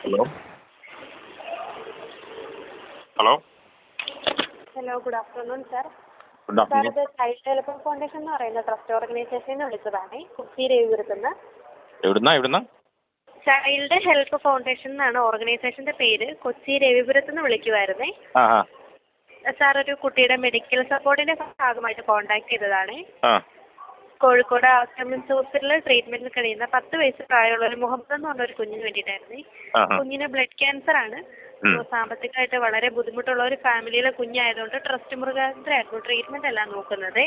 Hello. Hello. Hello good afternoon sir. Good sir afternoon ഇത് child development foundation എന്ന് പറയുന്ന trust ഓർഗനൈസേഷനിൽ വിളിച്ചതാണ്. കുട്ടി രവിപുരത്തുനിന്ന് എവിടുന്നാ എവിടുന്നാ? ചൈൽഡ് ഹെൽപ്പ് ഫൗണ്ടേഷൻ എന്നാണ് ഓർഗനൈസേഷന്റെ പേര്. കൊച്ചി രവിപുരത്തുനിന്ന് വിളിക്കുമായിരുന്നേ ആ ആ. സാർ ഒരു കുട്ടിയുടെ മെഡിക്കൽ സപ്പോർട്ടിന്റെ ഭാഗമായിട്ട് കോൺടാക്ട് ചെയ്തതാണ്. ആ. കോഴിക്കോട് ആസ്റ്റമിൻസ് ഹോസ്പിറ്റലിൽ ട്രീറ്റ്മെന്റിൽ കഴിയുന്ന പത്ത് വയസ്സ് പ്രായമുള്ള ഒരു മുഹമ്മദ് എന്ന് പറഞ്ഞ ഒരു കുഞ്ഞിന് വേണ്ടിയിട്ടായിരുന്നേ കുഞ്ഞിന് ബ്ലഡ് ക്യാൻസർ ആണ്. സാമ്പത്തികമായിട്ട് വളരെ ബുദ്ധിമുട്ടുള്ള ഒരു ഫാമിലിയിലെ കുഞ്ഞായതുകൊണ്ട് ട്രസ്റ്റ് മൃഗാന്തരായിരുന്നു ട്രീറ്റ്മെന്റ് അല്ല നോക്കുന്നത്.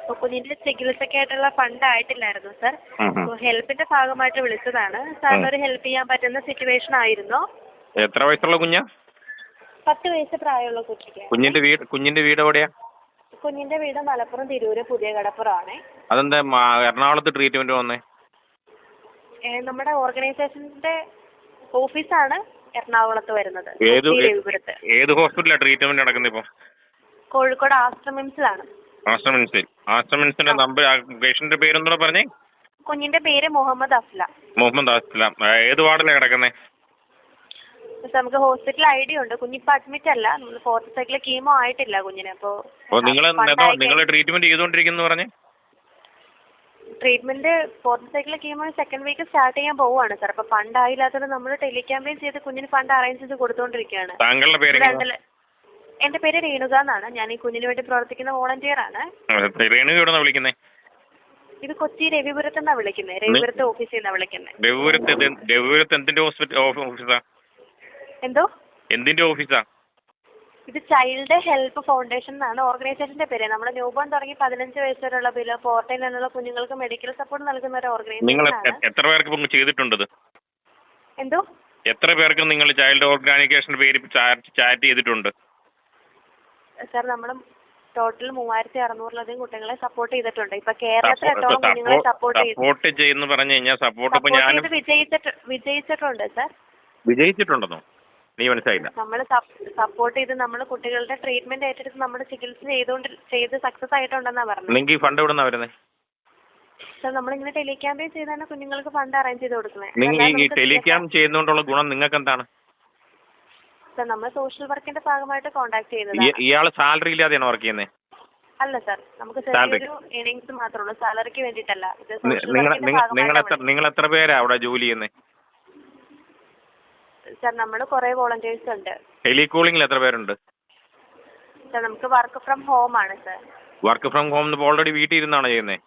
അപ്പൊ കുഞ്ഞിന്റെ ചികിത്സയ്ക്കായിട്ടുള്ള ഫണ്ട് ആയിട്ടില്ലായിരുന്നു സർ ഹെൽപ്പിന്റെ ഭാഗമായിട്ട് വിളിച്ചതാണ്. സാറിന് ഒരു ഹെൽപ്പ് ചെയ്യാൻ പറ്റുന്ന സിറ്റുവേഷൻ ആയിരുന്നു? എത്ര വയസ്സുള്ള കുഞ്ഞാ? പത്ത് വയസ്സ് പ്രായമുള്ള കുട്ടിക്ക്. കുഞ്ഞിന്റെ വീട് കുഞ്ഞിന്റെ വീട് എവിടെയാ? കുഞ്ഞിന്റെ വീട് മലപ്പുറം തിരൂര് പുതിയ കടപ്പുറമാണേ. അതെന്താ എറണാകുളത്ത് ട്രീറ്റ്മെന്റ് വന്നേ? നമ്മുടെ ഓർഗനൈസേഷന്റെ ഓഫീസാണ് എറണാകുളത്ത് വരുന്നത്. ഏത് ഏത് ഹോസ്പിറ്റലാണ് ട്രീറ്റ്മെന്റ് നടക്കുന്നത് ഇപ്പൊ? കോഴിക്കോട് ആശ്രമിംസിലാണ് ആശ്രമിൻസിൽ ആശ്രമിൻസിന്റെ നമ്പർ പേഷ്യന്റിന്റെ പേരൊന്നുകൂടെ പറഞ്ഞേ? കുഞ്ഞിന്റെ പേര് മുഹമ്മദ് അഫ്ല മുഹമ്മദ് അസ്ലാം. ഏത് വാർഡിലാണ് കിടക്കുന്നത് പക്ഷെ നമുക്ക് ഹോസ്പിറ്റൽ ഐ ഡി ഉണ്ട്. കുഞ്ഞിപ്പോ അഡ്മിറ്റ് അല്ല. ഫോർത്ത് സൈക്കിളിൽ കീമോ ആയിട്ടില്ല കുഞ്ഞിന്. അപ്പോ നിങ്ങൾ ട്രീറ്റ്മെന്റ് ചെയ്തുകൊണ്ടിരിക്കുന്നു പറഞ്ഞു? ട്രീറ്റ്മെന്റ് ഫോർത്ത് സൈക്കിളിൽ കീമോ സെക്കൻഡ് വീക്ക് സ്റ്റാർട്ട് ചെയ്യാൻ പോവാണ് സാർ അപ്പൊ ഫണ്ട് ആയില്ലാത്തത് നമ്മൾ ടെലിക്യാമ്പയിൻ ചെയ്ത് കുഞ്ഞിന് ഫണ്ട് അറേഞ്ച് ചെയ്ത് കൊടുത്തോണ്ടിരിക്കുകയാണ് എന്റെ പേര് രേണുക എന്നാണ്. ഞാൻ ഈ കുഞ്ഞിന് വേണ്ടി പ്രവർത്തിക്കുന്ന വോളണ്ടിയർ ആണ്. വിളിക്കുന്നത് ഇത് കൊച്ചി രവിപുരത്ത് നിന്നാണ് വിളിക്കുന്നത് രവിപുരത്ത് ഓഫീസിൽ നിന്നാണ് വിളിക്കുന്നത് രവിപുരത്ത് എന്തിന്റെ ഹോസ്പിറ്റൽ ഓഫീസാ എന്തോ? എന്തിന്റെ ഓഫീസാ? ഇത് ചൈൽഡ് ഹെൽപ്പ് ഫൗണ്ടേഷൻ എന്നാണ് ഓർഗനൈസേഷന്റെ പേര്. നമ്മൾ ന്യൂബോൺ തുടങ്ങി പതിനഞ്ച് വയസ്സ് വരെയുള്ള ബിലോ പോർട്ടയിൽ നിന്നുള്ള കുഞ്ഞുങ്ങൾക്ക് മെഡിക്കൽ സപ്പോർട്ട് നൽകുന്ന ഒരു നിങ്ങൾ ഓർഗനൈസേഷൻ ആണ് എ- എത്ര പേർക്ക് ഇപ്പം? എന്തോ? എത്ര പേർക്ക് നിങ്ങൾ ചൈൽഡ് ഓർഗനൈസേഷൻ പേര് ചാറ്റ് ചെയ്തിട്ടുണ്ട്? സാർ നമ്മൾ ടോട്ടൽ മൂവായിരത്തി അറുന്നൂറിലധികം കുട്ടികളെ സപ്പോർട്ട് ചെയ്തിട്ടുണ്ട്. ഇപ്പൊ കേരളത്തിൽ എത്തോളം കുഞ്ഞുങ്ങളെ സപ്പോർട്ട് ചെയ്തു. സപ്പോർട്ട് ചെയ്യുന്ന പറഞ്ഞു കഴിഞ്ഞാൽ സപ്പോർട്ട് ഇപ്പൊ സപ്പോർട്ട് ഞാനും ചെയ്ത് വിജയിച്ചിട്ട് വിജയിച്ചിട്ടുണ്ട് സാർ. വിജയിച്ചിട്ടുണ്ടെന്നോ? നീ മനസ്സിലായില്ല നമ്മൾ സപ്പോർട്ട് ചെയ്ത് നമ്മൾ കുട്ടികളുടെ ട്രീറ്റ്മെന്റ് ഏറ്റെടുത്ത് നമ്മൾ ചികിത്സ ചെയ്തുകൊണ്ട് ചെയ്ത് സക്സസ് ആയിട്ടുണ്ടെന്നാ പറഞ്ഞത്. നിങ്ങൾക്ക് ഈ ഫണ്ട് എവിടെ നിന്നാ വരുന്നത് സാർ നമ്മളിങ്ങനെ ടെലിക്യാമ്പയിൻ ചെയ്താണ് കുഞ്ഞുങ്ങൾക്ക് ഫണ്ട് അറേഞ്ച് ചെയ്ത് കൊടുക്കുന്നത്. നിങ്ങൾ ഈ- ടെലിഗ്രാം ചെയ്യുന്നതുകൊണ്ടുള്ള ഗുണം നിങ്ങൾക്ക് എന്താണ് സർ നമ്മൾ സോഷ്യൽ വർക്കിന്റെ ഭാഗമായിട്ട് കോൺടാക്ട് ചെയ്തത്. ഇയാൾ സാലറി ഇല്ലാതെയാണ് വർക്ക് ചെയ്യുന്നത് അല്ല സർ നമുക്ക്. ചെറിയൊരു ഏണിങ്സ് മാത്രമേ ഉള്ളൂ. സാലറിക്ക് വേണ്ടിയിട്ടല്ല. നിങ്ങൾ എത്ര പേരാ അവിടെ ജോലി ചെയ്യുന്നത് സാർ നമ്മൾ കുറെ വോളണ്ടിയേഴ്സ് ഉണ്ട്. ടെലികോളിംഗിൽ എത്ര പേരുണ്ട്? സാർ നമുക്ക് വർക്ക് ഫ്രം ഹോം ആണ് sir work from home already വീട്ടിൽ ഇരുന്നാണോ ചെയ്യുന്നത്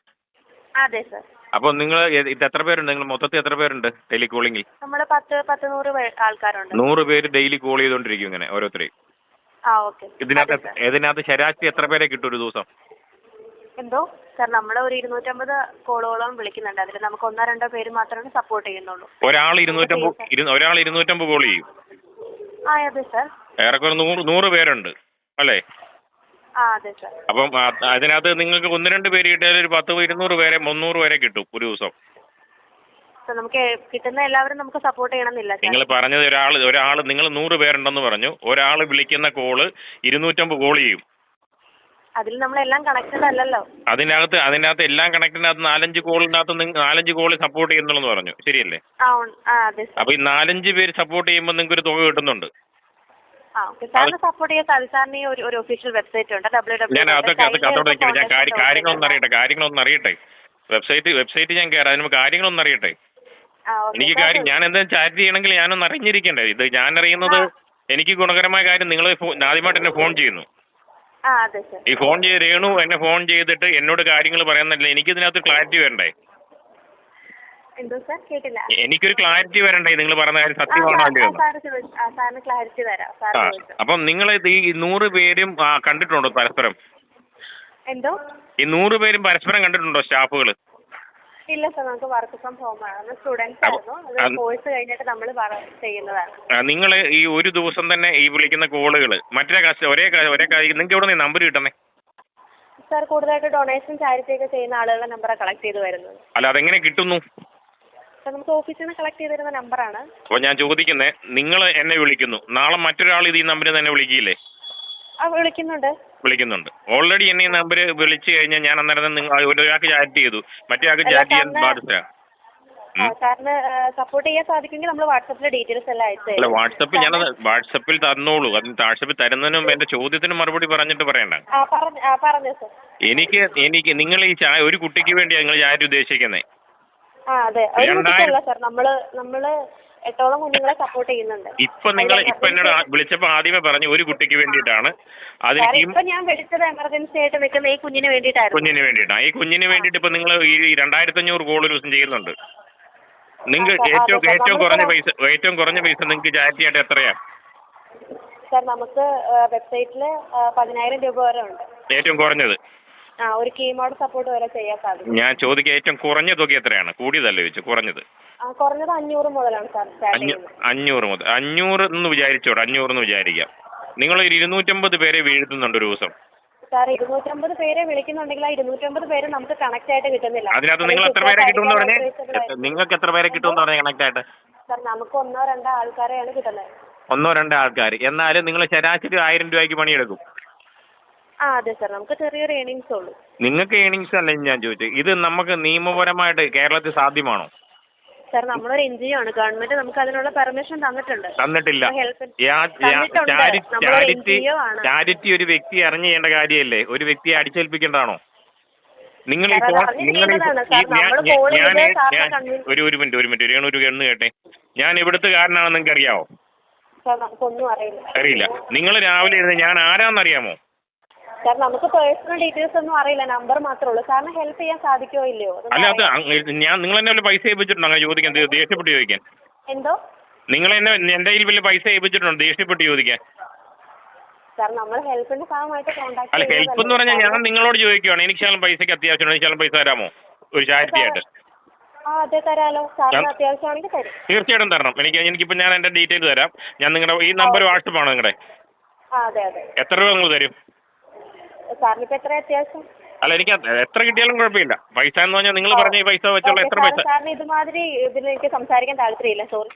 അതെ സാർ അപ്പോൾ നിങ്ങൾ ഇത് എത്ര പേരുണ്ട്? നിങ്ങൾ മൊത്തത്തിൽ എത്ര പേരുണ്ട് ടെലികോളിംഗിൽ നമ്മൾ പത്ത് പത്ത് നൂറ് പേ- ആൾക്കാരുണ്ട്. നൂറ് പേര് ഡെയിലി കോൾ ചെയ്തുകൊണ്ടിരിക്കും ഇങ്ങനെ ഓരോരുത്തരെയും. ആ ഓക്കെ ഇതിനകത്ത് ഇതിനകത്ത് ശരാശരി എത്ര പേരെ കിട്ടും ഒരു ദിവസം? എന്തോ? സാർ നമ്മളെ ഒരു ഇരുന്നൂറ്റമ്പത് കോളോളം വിളിക്കുന്നുണ്ട്. അതിൽ നമുക്ക് ഒന്നോ രണ്ടോ പേര് മാത്രമേ സപ്പോർട്ട് ചെയ്യുന്നുള്ളൂ. ഒരാൾ ഇരുന്നൂറ്റമ്പത് ഇരു- ഒരാൾ ഇരുന്നൂറ്റമ്പത് കോൾ ചെയ്യും. ആ അതെ സാർ ഏറെക്കുറെ നൂറ് നൂറ് പേരുണ്ട്. അല്ലേ? അപ്പം അതിനകത്ത് നിങ്ങൾക്ക് ഒന്ന് രണ്ട് പേര് കിട്ടിയാൽ ഒരു പത്ത് ഇരുന്നൂറ് പേരെ മുന്നൂറ് പേരെ കിട്ടും ഒരു ദിവസം. നമുക്ക് കിട്ടുന്ന എല്ലാവരും നമുക്ക് സപ്പോർട്ട് ചെയ്യണമെന്നില്ല നിങ്ങൾ പറഞ്ഞത് ഒരാൾ ഒരാൾ നിങ്ങൾ നൂറ് പേരുണ്ടെന്ന് പറഞ്ഞു. ഒരാൾ വിളിക്കുന്ന കോൾ ഇരുന്നൂറ്റമ്പത് കോൾ ചെയ്യും. അതിൽ നമ്മളെല്ലാം കണക്റ്റഡ് അല്ലല്ലോ. അതിനകത്ത് അതിനകത്ത് എല്ലാം കണക്റ്റിനകത്ത് നാലഞ്ച് കോളിനകത്ത് നാലഞ്ച് കോൾ സപ്പോർട്ട് ചെയ്യുന്നുള്ളെന്ന് പറഞ്ഞു. ശരിയല്ലേ? ആ ഉൺ- ആ അതെ സാർ അപ്പൊ ഈ നാലഞ്ച് പേര് സപ്പോർട്ട് ചെയ്യുമ്പോൾ നിങ്ങൾക്ക് ഒരു തുക കിട്ടുന്നുണ്ട്. ആ ഓക്കെ സാറിന് സപ്പോർട്ട് ചെയ്യാൻ സാധിക്കും സാറിന് ഈ ഒരു ഒരു ഒഫീഷ്യൽ വെബ്സൈറ്റ് ഉണ്ട്. ഡബ്ല്യൂ ഞാൻ അതൊക്കെ അതൊക്കെ അതോടെ നിൽക്കണം ഞാൻ കാര്യം കാര്യങ്ങളൊന്നും അറിയട്ടെ കാര്യങ്ങളൊന്നും അറിയട്ടെ. വെബ്സൈറ്റ് വെബ്സൈറ്റ് ഞാൻ കയറാം അതിന് കാര്യങ്ങളൊന്നും അറിയട്ടെ. എനിക്ക് കാര്യം ഞാൻ എന്തെങ്കിലും ചാറ്റ് ചെയ്യണമെങ്കിൽ ഞാനൊന്ന് അറിഞ്ഞിരിക്കണ്ടേ. ഇത് ഞാൻ അറിയുന്നത് എനിക്ക് ഗുണകരമായ കാര്യം നിങ്ങൾ ആദ്യമായിട്ട് എന്നെ ഫോൺ ചെയ്യുന്നു. ഈ ഫോൺ ചെയ്ത് രേണു എന്നെ ഫോൺ ചെയ്തിട്ട് എന്നോട് കാര്യങ്ങൾ പറയുന്നില്ല. എനിക്ക് ഇതിനകത്ത് ക്ലാരിറ്റി വരണ്ടേ എനിക്കൊരു ക്ലാരിറ്റി വരണ്ടേ? നിങ്ങൾ പറഞ്ഞ കാര്യം സത്യമാണോ അപ്പം നിങ്ങൾ ഈ നൂറ് പേരും കണ്ടിട്ടുണ്ടോ പരസ്പരം? എന്തോ? ഈ നൂറ് പേരും പരസ്പരം കണ്ടിട്ടുണ്ടോ സ്റ്റാഫുകൾ ഇല്ല സാർ നമുക്ക് വർക്ക് ഫ്രം ഹോം ആണ്. സ്റ്റുഡൻസ് ആയിരുന്നു. അത് കോഴ്സ് കഴിഞ്ഞിട്ട് നമ്മൾ ചെയ്യുന്നതാണ്. നിങ്ങൾ ഈ ഒരു ദിവസം തന്നെ ഈ വിളിക്കുന്ന കോളുകൾ മറ്റേ കാശ് ഒരേ ഒരേ നിങ്ങൾക്ക് എവിടെ നിന്ന് നമ്പർ കിട്ടുന്നേ? സർ കൂടുതലായിട്ട് ഡൊണേഷൻ ചാരിറ്റി ഒക്കെ ചെയ്യുന്ന ആളുകളുടെ നമ്പർ കളക്ട് ചെയ്ത് വരുന്നത്. അല്ല അതെങ്ങനെ കിട്ടുന്നു? നമുക്ക് ഓഫീസിൽ നിന്ന് കളക്ട് ചെയ്ത് തരുന്ന നമ്പറാണ് അപ്പോൾ ഞാൻ ചോദിക്കുന്നേ നിങ്ങൾ എന്നെ വിളിക്കുന്നു. നാളെ മറ്റൊരാൾ ഇത് ഈ നമ്പറിൽ തന്നെ വിളിക്കില്ലേ വിളിക്കുന്നുണ്ട്. വിളിക്കുന്നുണ്ട്. ഓൾറെഡി എന്നെ ഈ നമ്പർ വിളിച്ചു കഴിഞ്ഞാൽ ഞാൻ അന്നേരം നിങ്ങൾ ഒരാൾക്ക് ചാറ്റ് ചെയ്തു. മറ്റേ ആൾക്ക് ചാറ്റ് ചെയ്യാൻ ബാധിച്ച സാറിന് സപ്പോർട്ട് ചെയ്യാൻ സാധിക്കുമെങ്കിൽ നമ്മൾ വാട്സപ്പിൽ ഡീറ്റെയിൽസ് എല്ലാം അയച്ചു അല്ല തരും വാട്സപ്പിൽ തന്നോളൂ. അതിന് വാട്സപ്പിൽ തരുന്നതിന് മുമ്പ് എന്റെ ചോദ്യത്തിന് മറുപടി പറഞ്ഞിട്ട് പറയണ്ട. പറഞ്ഞു സർ. എനിക്ക് എനിക്ക് നിങ്ങൾ ഈ ചായ ഒരു കുട്ടിക്ക് വേണ്ടിയാണ് നിങ്ങൾ ചായ ഉദ്ദേശിക്കുന്നത് ആ അതെ. ഒരു രണ്ടായിരം- കുട്ടിക്കല്ല സർ. നമ്മൾ നമ്മൾ എട്ടോളം കുഞ്ഞുങ്ങളെ സപ്പോർട്ട് ചെയ്യുന്നുണ്ട്? ഇപ്പൊ നിങ്ങൾ ഇപ്പൊ എന്നോട് വിളിച്ചപ്പോ ആദ്യമേ പറഞ്ഞു ഒരു കുട്ടിക്ക് വേണ്ടിയിട്ടാണ്. ഇപ്പൊ ഞാൻ വിളിച്ചത് എമർജൻസി ആയിട്ട് വെക്കുന്ന ഈ കുഞ്ഞിന് വേണ്ടിയിട്ടായിരുന്നു. കുഞ്ഞിന് വേണ്ടിയിട്ടാണ് ഈ കുഞ്ഞിന് വേണ്ടിയിട്ട് ഇപ്പൊ നിങ്ങൾ ഈ രണ്ടായിരത്തി അഞ്ഞൂറ് കോൾ ഒരു ദിവസം ചെയ്യുന്നുണ്ട്. നിങ്ങൾക്ക് അതെ, ഏറ്റവും ഏറ്റവും കുറഞ്ഞ. പൈസ ഏറ്റവും കുറഞ്ഞ പൈസ നിങ്ങൾക്ക് ചാരിറ്റി ആയിട്ട് എത്രയാ? സാർ നമുക്ക് വെബ്സൈറ്റിൽ പതിനായിരം രൂപ വരെ ഉണ്ട്. ഏറ്റവും കുറഞ്ഞത്. ആ ഒരു സപ്പോർട്ട് വരെ ചെയ്യാൻ സാധിക്കും. ഞാൻ ചോദിക്കുക ഏറ്റവും കുറഞ്ഞ തുക എത്രയാണ്? കൂടിയതല്ലേ ചോദിച്ചു കുറഞ്ഞത്? ആ, കുറഞ്ഞത് അഞ്ഞൂറ് മുതലാണ് സാർ സ്റ്റാർട്ട് അഞ്ഞൂ ചെയ്യുന്നത്. അഞ്ഞൂറ് മുതൽ അഞ്ഞൂറ് എന്ന് വിചാരിച്ചോട്ടെ അഞ്ഞൂറ് എന്ന് വിചാരിക്കാം. നിങ്ങൾ ഒരു ഇരുന്നൂറ്റമ്പത് പേരെ വീഴ്ത്തുന്നുണ്ട് ഒരു ദിവസം. സാർ ഇരുന്നൂറ്റമ്പത് പേരെ വിളിക്കുന്നുണ്ടെങ്കിൽ ആ ഇരുന്നൂറ്റമ്പത് പേര് നമുക്ക് കണക്ട് ആയിട്ട് കിട്ടുന്നില്ല. അതിനകത്ത് നിങ്ങൾ എത്ര പേരെ കിട്ടുമെന്ന് പറഞ്ഞേ? നിങ്ങൾക്ക് എത്ര പേരെ കിട്ടുമെന്ന് പറഞ്ഞ കണക്ട് ആയിട്ട്? സാർ നമുക്ക് ഒന്നോ രണ്ടോ ആൾക്കാരെയാണ് കിട്ടുന്നത്. ഒന്നോ രണ്ടോ ആൾക്കാർ എന്നാലും നിങ്ങൾ ശരാശരി ആയിരം രൂപയ്ക്ക് പണിയെടുക്കും. ആ അതെ സാർ. നമുക്ക് ചെറിയൊരു ഏണിങ്സ് ഉള്ളൂ. നിങ്ങൾക്ക് ഏണിങ്സ് അല്ലേ ഞാൻ ചോദിച്ചത് ഇത് നമുക്ക് നിയമപരമായിട്ട് കേരളത്തിൽ സാധ്യമാണോ? സാർ നമ്മളൊരു എൻ ജി ഒ ആണ്. ഗവൺമെന്റ് നമുക്ക് അതിനുള്ള പെർമിഷൻ തന്നിട്ടുണ്ട്. തന്നിട്ടില്ല. ചാരിറ്റി ഒരു വ്യക്തി അറിഞ്ഞു ചെയ്യേണ്ട കാര്യമല്ലേ? ഒരു വ്യക്തിയെ അടിച്ചേൽപ്പിക്കേണ്ടതാണോ? നിങ്ങൾ ഈ നിങ്ങൾ ഞാൻ- ഒരു ഒരു മിനിറ്റ് ഒരു മിനിറ്റ്. ഒരു ഒരു എണ്ണ കേട്ടെ. ഞാൻ ഇവിടുത്തെ കാരനാണെന്ന് നിങ്ങൾക്ക് അറിയാമോ അറിയില്ല. നിങ്ങൾ രാവിലെ ഇരുന്ന് ഞാൻ ആരാന്നറിയാമോ? സാർ നമുക്ക് പേഴ്സണൽ ഡീറ്റെയിൽസ് ഒന്നും അറിയില്ല. നമ്പർ മാത്രമേ ഉള്ളൂ. സാറിന് ഹെൽപ്പ് ചെയ്യാൻ സാധിക്കുമോ ഇല്ലയോ? അല്ല അത് ഞാൻ നിങ്ങൾ എന്നെ വല്ല പൈസ ഏൽപ്പിച്ചിട്ടുണ്ടോ? അങ്ങനെ ചോദിക്കാൻ ദേ- ദേഷ്യപ്പെട്ട് ചോദിക്കാൻ. എന്തോ? നിങ്ങൾ എന്നെ എന്റെ കയ്യിൽ വലിയ പൈസ ഏൽപ്പിച്ചിട്ടുണ്ടോ? ദേഷ്യപ്പെട്ട് ചോദിക്കാൻ. സാർ നമ്മൾ ഹെൽപ്പിന്റെ ഭാഗമായിട്ട് അല്ല ഹെൽപ്പ് എന്ന് പറഞ്ഞാൽ ഞാൻ നിങ്ങളോട് ചോദിക്കുവാണ്. എനിക്ക് ശകലം പൈസയ്ക്ക് അത്യാവശ്യമാണ് എനിക്ക് ശകലം പൈസ തരാമോ? ഒരു ചാരിറ്റി ആയിട്ട്. ആ അതെ തരാലോ. സാറിന് ഞാൻ- അത്യാവശ്യമാണെങ്കിൽ തരും. തീർച്ചയായിട്ടും തരണം. എനിക്ക് എനിക്കിപ്പോൾ ഞാൻ എന്റെ ഡീറ്റെയിൽ തരാം. ഞാൻ നിങ്ങളുടെ ഈ നമ്പർ വാട്സപ്പ് ആണ് നിങ്ങളുടെ ആ അതെ അതെ. എത്ര രൂപ നിങ്ങൾ തരും? എത്ര അത്യാവശ്യം അല്ല എനിക്ക് എത്ര കിട്ടിയാലും കുഴപ്പമില്ല. പൈസ എന്ന് പറഞ്ഞാൽ നിങ്ങൾ പറഞ്ഞ ഈ പൈസ വെച്ചുള്ള എത്ര പൈസ? സാറിന് ഇതുമാതിരി ഇതിന് എനിക്ക് സംസാരിക്കാൻ താല്പര്യമില്ല സോറി